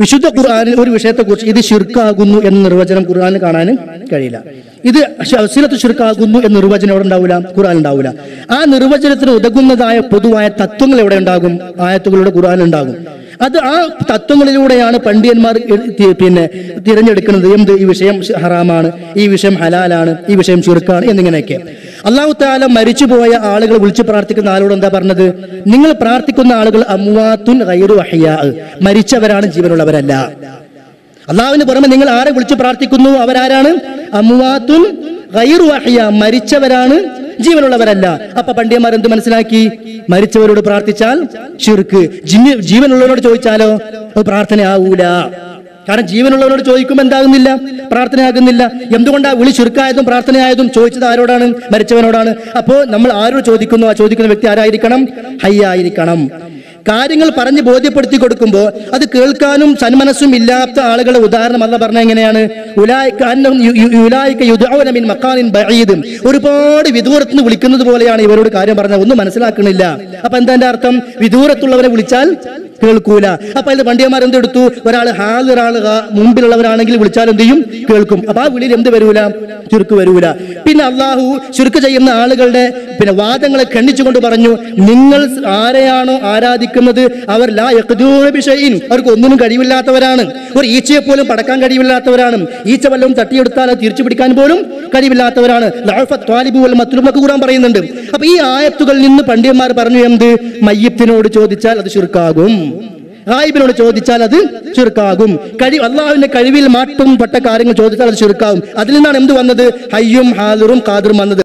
വിശുദ്ധ ഖുർആാനിൽ ഒരു വിഷയത്തെക്കുറിച്ച് ഇത് ഷിർക്കാകുന്നു എന്ന നിർവചനം ഖുർആനിൽ കാണാൻ കഴിയില്ല. ഇത് അസിലത്ത് ഷിർക്കാകുന്നു എന്ന നിർവചനം എവിടെ ഉണ്ടാവില്ല? ഖുർആൻ ഉണ്ടാവില്ല. ആ നിർവചനത്തിന് ഉതകുന്നതായ പൊതുവായ തത്വങ്ങൾ എവിടെ ഉണ്ടാകും? ആയത്തുകളുടെ ഖുർആൻ ഉണ്ടാകും. അത് ആ തത്വങ്ങളിലൂടെയാണ് പണ്ഡിതന്മാർ എ- പിന്നെ തിരഞ്ഞെടുക്കുന്നത്. എന്ത്? ഈ വിഷയം ഹറാമാണ് ഈ വിഷയം ഹലാലാണ് ഈ വിഷയം ചുരുക്കാണ് എന്നിങ്ങനെയൊക്കെ. അള്ളാഹു താല മരിച്ചുപോയ ആളുകൾ വിളിച്ചു പ്രാർത്ഥിക്കുന്ന ആളോട് എന്താ പറഞ്ഞത്? നിങ്ങൾ പ്രാർത്ഥിക്കുന്ന ആളുകൾ അമ്വാത്തുൻ മരിച്ചവരാണ് ജീവനുള്ളവരല്ല. അള്ളാഹുവിന് പുറമെ നിങ്ങൾ ആരെ വിളിച്ചു പ്രാർത്ഥിക്കുന്നു? അവരാരാണ്? അമ്വാത്തുൻ മരിച്ചവരാണ് ജീവനുള്ളവരല്ല. അപ്പൊ പണ്ഡിയന്മാർ എന്ത് മനസ്സിലാക്കി? മരിച്ചവരോട് പ്രാർത്ഥിച്ചാൽ ഷിർക്ക്. ജീവനുള്ളവരോട് ചോദിച്ചാലോ? അത് പ്രാർത്ഥനയാവൂല കാരണം ജീവനുള്ളവരോട് ചോദിക്കുമ്പോൾ എന്താകുന്നില്ല? പ്രാർത്ഥനയാകുന്നില്ല. എന്തുകൊണ്ടാണ് വിളി ചുരുക്കായതും പ്രാർത്ഥനയായതും ചോദിച്ചത് ആരോടാണ്? മരിച്ചവനോടാണ്. അപ്പോൾ നമ്മൾ ആരോട് ചോദിക്കുന്നു? ആ ചോദിക്കുന്ന വ്യക്തി ആരായിരിക്കണം? ഹയ്യായിരിക്കണം. കാര്യങ്ങൾ പറഞ്ഞ് ബോധ്യപ്പെടുത്തി കൊടുക്കുമ്പോൾ അത് കേൾക്കാനും സന്മനസ്സും ഇല്ലാത്ത ആളുകളെ ഉദാഹരണം അല്ല പറഞ്ഞ എങ്ങനെയാണ്? ബഈദും. ഒരുപാട് വിദൂരത്ത് നിന്ന് വിളിക്കുന്നത് പോലെയാണ് ഇവരോട് കാര്യം പറഞ്ഞത്. ഒന്നും മനസ്സിലാക്കണില്ല. അപ്പൊ എന്താ അർത്ഥം? വിദൂരത്തുള്ളവരെ വിളിച്ചാൽ കേൾക്കൂല. അപ്പൊ ഇത് പണ്ഡിയന്മാർ എന്തെടുത്തു ഒരാൾ ഹാജറാണ് മുമ്പിലുള്ളവരാണെങ്കിൽ വിളിച്ചാൽ എന്ത് ചെയ്യും? കേൾക്കും. അപ്പൊ ആ വിളിയിൽ എന്ത് വരൂല? ചുരുക്ക് വരൂല. പിന്നെ അള്ളാഹു ചുരുക്ക് ചെയ്യുന്ന ആളുകളുടെ പിന്നെ വാദങ്ങളെ ഖണ്ഡിച്ചുകൊണ്ട് പറഞ്ഞു നിങ്ങൾ ആരെയാണോ ആരാധിക്കുന്നത്? അവർ ലാ. അവർക്ക് ഒന്നിനും കഴിവില്ലാത്തവരാണ്. ഒരു ഈച്ചയെ പോലും പടക്കാൻ കഴിവില്ലാത്തവരാണ്. ഈച്ച വല്ലതും തട്ടിയെടുത്താൽ അത് തിരിച്ചു പിടിക്കാൻ പോലും കഴിവില്ലാത്തവരാണ്. കൂടാൻ പറയുന്നുണ്ട്. അപ്പൊ ഈ ആയത്തുകളിൽ നിന്ന് പണ്ഡിതന്മാർ പറഞ്ഞു എന്ത്? മയ്യത്തിനോട് ചോദിച്ചാൽ അത് ചുരുക്കാകും. ഗായിബിനോട് ചോദിച്ചാൽ അത് ചുരുക്കാകും. കഴി അള്ളാഹുവിന്റെ കഴിവിൽ മാറ്റും പെട്ട കാര്യങ്ങൾ ചോദിച്ചാൽ അത് ചുരുക്കാകും. അതിൽ നിന്നാണ് എന്ത് വന്നത്? ഹയ്യും ഹാദറും ഖാദറും വന്നത്.